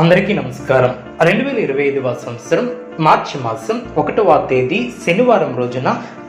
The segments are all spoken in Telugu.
అందరికీ నమస్కారం. రెండు వేల ఇరవై ఐదవ సంవత్సరం మార్చి మాసం ఒకటవ తేదీ శనివారం రోజున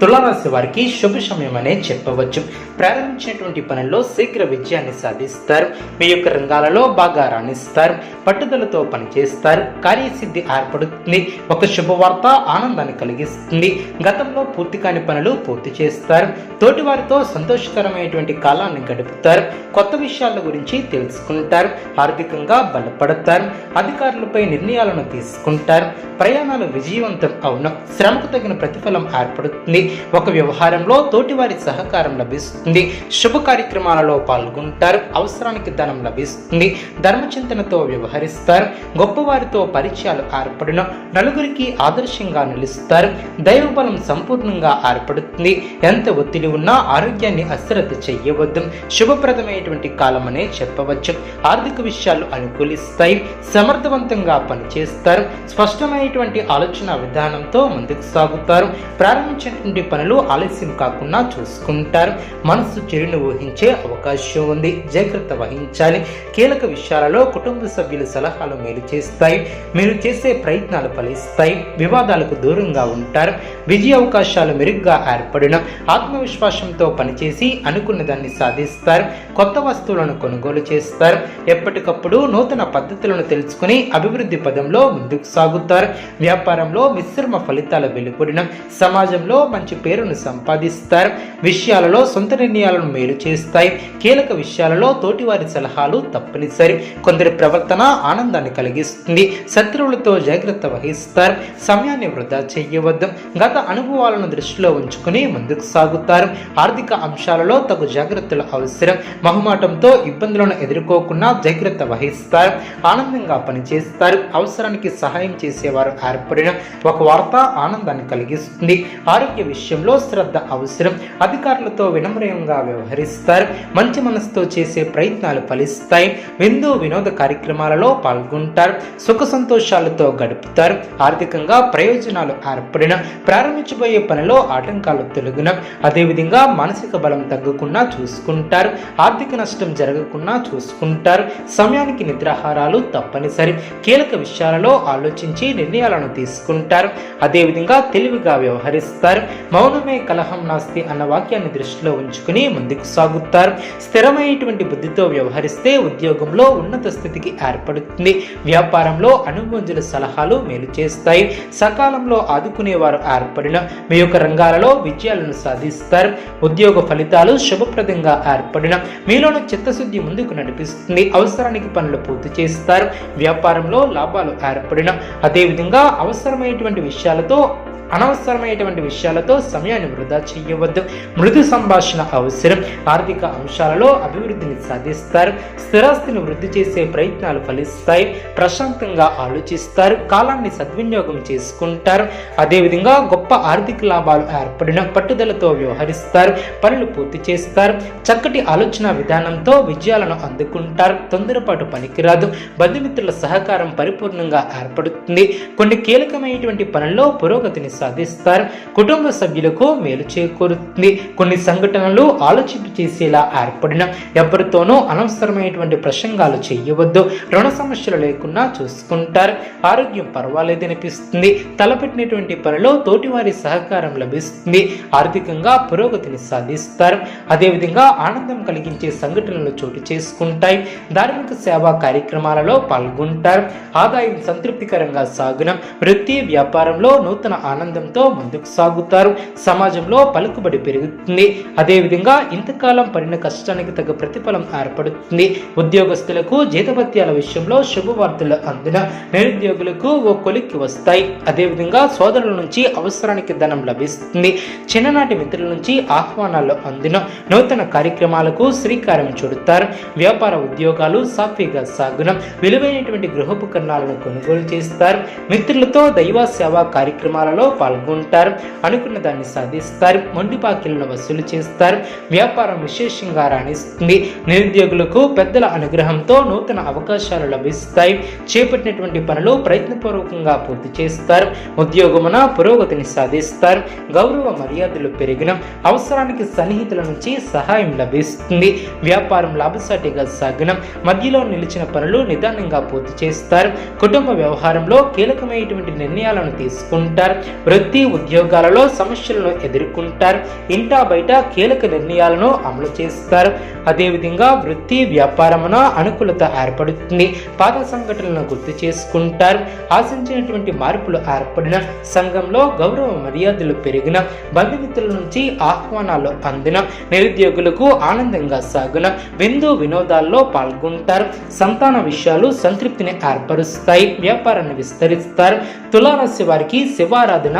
తులారాశి వారికి శుభ సమయమనే చెప్పవచ్చు. ప్రారంభించినటువంటి పనుల్లో శీఘ్ర విజయాన్ని సాధిస్తారు. మీ యొక్క రంగాలలో బాగా రాణిస్తారు పట్టుదలతో పనిచేస్తారు. కార్యసిద్ధి ఏర్పడుతుంది. ఒక శుభవార్త ఆనందాన్ని కలిగిస్తుంది. గతంలో పూర్తి కాని పనులు పూర్తి చేస్తారు. తోటి వారితో సంతోషకరమైనటువంటి కాలాన్ని గడుపుతారు. కొత్త విషయాల గురించి తెలుసుకుంటారు. ఆర్థికంగా బలపడతారు. అధికారులపై నిర్ణయాలను తీసుకుంటారు. ప్రయాణాలు విజయవంతం అవును. శ్రమకు తగిన ప్రతిఫలం ఏర్పడుతుంది. ఒక వ్యవహారంలో తోటివారి సహకారం లభిస్తుంది. శుభ కార్యక్రమాలలో పాల్గొంటారు. అవసరానికి ధనం లభిస్తుంది. ధర్మచింతనతో వ్యవహరిస్తారు. గొప్పవారితో పరిచయాలు ఏర్పడిన. నలుగురికి ఆదర్శంగా నిలుస్తారు. దైవబలం సంపూర్ణంగా ఏర్పడుతుంది. ఎంత ఒత్తిడి ఉన్నా ఆరోగ్యాన్ని అశ్రద్ధ చెయ్యవద్దు శుభప్రదమైనటువంటి కాలమనే చెప్పవచ్చు. ఆర్థిక విషయాలు అనుకూలిస్తాయి. సమర్థవంతంగా పనిచేస్తారు. స్పష్టమైనటువంటి ఆలోచన విధానంతో ముందుకు సాగుతారు. ప్రారంభించినటువంటి పనులు ఆలస్యం కాకుండా చూసుకుంటారు. మనసు చెడును ఊహించే అవకాశం ఉంది. జాగ్రత్త వహించాలి. కీలక విషయాలలో కుటుంబ సభ్యుల సలహాలు మేలు చేస్తాయి. మీరు చేసే ప్రయత్నాలు ఫలిస్తాయి. వివాదాలకు దూరంగా ఉంటారు. విజయ అవకాశాలు మెరుగ్గా ఏర్పడిన ఆత్మవిశ్వాసంతో పనిచేసి అనుకున్న దాన్ని సాధిస్తారు. కొత్త వస్తువులను కొనుగోలు చేస్తారు. ఎప్పటికప్పుడు నూతన పద్ధతులను తెలుసుకుని అభివృద్ధి పదంలో ముందుకు సాగుతారు. వ్యాపారంలో మిశ్రమ ఫలితాల వెలువడిన సమాజంలో మంచి పేరును సంపాదిస్తారు. విషయాలలో సొంత నిర్ణయాలను మేలు చేస్తాయి. కీలక విషయాలలో తోటివారి సలహాలు తప్పనిసరి. కొందరి ప్రవర్తన ఆనందాన్ని కలిగిస్తుంది. శత్రువులతో జాగ్రత్త వహిస్తారు. సమయాన్ని వృధా చేయవద్దు. గత అనుభవాలను దృష్టిలో ఉంచుకుని ముందుకు సాగుతారు. ఆర్థిక అంశాలలో తగు జాగ్రత్తలు అవసరం. మహుమాటంతో ఇబ్బందులను ఎదుర్కోకుండా జాగ్రత్త వహిస్తారు. ఆనందంగా పనిచేస్తారు. అవసరానికి సహాయం చేసేవారు ఏర్పడిన ఒక వార్త ఆనందాన్ని కలిగిస్తుంది. ఆరోగ్య విషయంలో శ్రద్ధ అవసరం. అధికారులతో వినమ్రయంగా వ్యవహరిస్తారు. మంచి మనసుతో చేసే ప్రయత్నాలు ఫలిస్తాయి. విందు వినోద కార్యక్రమాలలో పాల్గొంటారు. సుఖ సంతోషాలతో గడుపుతారు. ఆర్థికంగా ప్రయోజనాలు ఏర్పడిన ప్రారంభించబోయే పనిలో ఆటంకాలు తొలగిన అదేవిధంగా మానసిక బలం తగ్గకుండా చూసుకుంటారు. ఆర్థిక నష్టం జరగకుండా చూసుకుంటారు. సమయానికి నిద్రాహారాలు తప్పనిసరి. కీలక విషయాలలో ఆలోచించి నిర్ణయాలను తీసుకుంటారు. అదేవిధంగా తెలివిగా వ్యవహరిస్తారు. మౌనమే కలహం నాస్తి అన్న వాక్యాన్ని దృష్టిలో ఉంచుకుని ముందుకు సాగుతారు. స్థిరమైనటువంటి బుద్ధితో వ్యవహరిస్తే ఉద్యోగంలో ఉన్నత స్థితికి ఏర్పడుతుంది. వ్యాపారంలో అనుభవజుల సలహాలు మేలు చేస్తాయి. సకాలంలో ఆదుకునేవారు ఏర్పడిన మీ యొక్క రంగాలలో విజయాలను సాధిస్తారు. ఉద్యోగ ఫలితాలు శుభప్రదంగా ఏర్పడిన మీలోని చిత్తశుద్ధి ముందుకు నడిపిస్తుంది. అవసరానికి పనులు పూర్తి చేస్తారు. వ్యాపారంలో లాభాలు ఏర్పడిన అదేవిధంగా అవసరమైనటువంటి విషయాలతో అనవసరమైనటువంటి విషయాలతో సమయాన్ని వృధా చేయవద్దు. మృదు సంభాషణ అవసరం. ఆర్థిక అంశాలలో అభివృద్ధిని సాధిస్తారు. స్థిరాస్తిని వృద్ధి చేసే ప్రయత్నాలు ఫలిస్తాయి. ప్రశాంతంగా ఆలోచిస్తారు. కాలాన్ని సద్వినియోగం చేసుకుంటారు. అదేవిధంగా గొప్ప ఆర్థిక లాభాలు ఏర్పడిన పట్టుదలతో వ్యవహరిస్తారు. పనులు పూర్తి చేస్తారు. చక్కటి ఆలోచన విధానంతో విజయాలను అందుకుంటారు. తొందరపాటు పనికిరాదు. బంధుమిత్రుల సహకారం పరిపూర్ణంగా ఏర్పడుతుంది. కొన్ని కీలకమైనటువంటి పనుల్లో పురోగతిని సాధిస్తారు. కుటుంబ సభ్యులకు మేలు చేకూరుతుంది. కొన్ని సంఘటనలు ఆలోచింపు చేసేలా ఏర్పడిన ఎవరితోనూ అనవసరమైనటువంటి ప్రసంగాలు చేయవద్దు. రుణ సమస్యలు లేకుండా చూసుకుంటారు. ఆరోగ్యం పర్వాలేదనిపిస్తుంది తలపెట్టినటువంటి పనిలో తోటివారి సహకారం లభిస్తుంది. ఆర్థికంగా పురోగతిని సాధిస్తారు. అదేవిధంగా ఆనందం కలిగించే సంఘటనలు చోటు చేసుకుంటాయి. ధార్మిక సేవా కార్యక్రమాలలో పాల్గొంటారు. ఆదాయం సంతృప్తికరంగా సాగునం. వృత్తి వ్యాపారంలో నూతన ఆనందం ఆనందంతో ముందుకు సాగుతారు. సమాజంలో పలుకుబడి పెరుగుతుంది. అదేవిధంగా ఇంతకాలం పడిన కష్టానికి తగ్గ ప్రతిఫలం ఏర్పడుతుంది. ఉద్యోగస్తులకు జీతభత్యాల విషయంలో శుభవార్తలు అందిన నిరుద్యోగులకు ఓ కొలిక్కి వస్తాయి. అదేవిధంగా సోదరుల నుంచి అవసరానికి ధనం లభిస్తుంది. చిన్ననాటి మిత్రుల నుంచి ఆహ్వానాలు అందిన నూతన కార్యక్రమాలకు శ్రీకారం చుడతారు. వ్యాపార ఉద్యోగాలు సాఫీగా సాగున. విలువైనటువంటి గృహోపకరణాలను కొనుగోలు చేస్తారు. మిత్రులతో దైవ సేవా కార్యక్రమాలలో పాల్గొంటారు అనుకున్న దాన్ని సాధిస్తారు మొండి బాకీలను వసూలు చేస్తారు. వ్యాపారం విశేషంగా రాణిస్తుంది. నిరుద్యోగులకు పెద్దల అనుగ్రహంతో నూతన అవకాశాలు లభిస్తాయి. చేపట్టినటువంటి పనులు ప్రయత్నపూర్వకంగా పూర్తి చేస్తారు. ఉద్యోగమున పురోగతిని సాధిస్తారు. గౌరవ మర్యాదలు పెరిగిన అవసరానికి సన్నిహితుల నుంచి సహాయం లభిస్తుంది. వ్యాపారం లాభసాటిగా సాగిన మధ్యలో నిలిచిన పనులు నిదానంగా పూర్తి చేస్తారు. కుటుంబ వ్యవహారంలో కీలకమైనటువంటి నిర్ణయాలను తీసుకుంటారు. వృత్తి ఉద్యోగాలలో సమస్యలను ఎదుర్కొంటారు. ఇంటా బయట కీలక నిర్ణయాలను అమలు చేస్తారు. అదేవిధంగా వృత్తి వ్యాపారమున అనుకూలత ఏర్పడుతుంది. పాత సంఘటనలను గుర్తు చేసుకుంటారు. ఆశించినటువంటి మార్పులు ఏర్పడిన సంఘంలో గౌరవ మర్యాదలు పెరిగిన బంధుమిత్రుల నుంచి ఆహ్వానాలు అందిన నిరుద్యోగులకు ఆనందంగా సాగున విందు వినోదాల్లో పాల్గొంటారు. సంతాన విషయాలు సంతృప్తిని ఏర్పరుస్తాయి. వ్యాపారాన్ని విస్తరిస్తారు. తులారాశి వారికి శివారాధన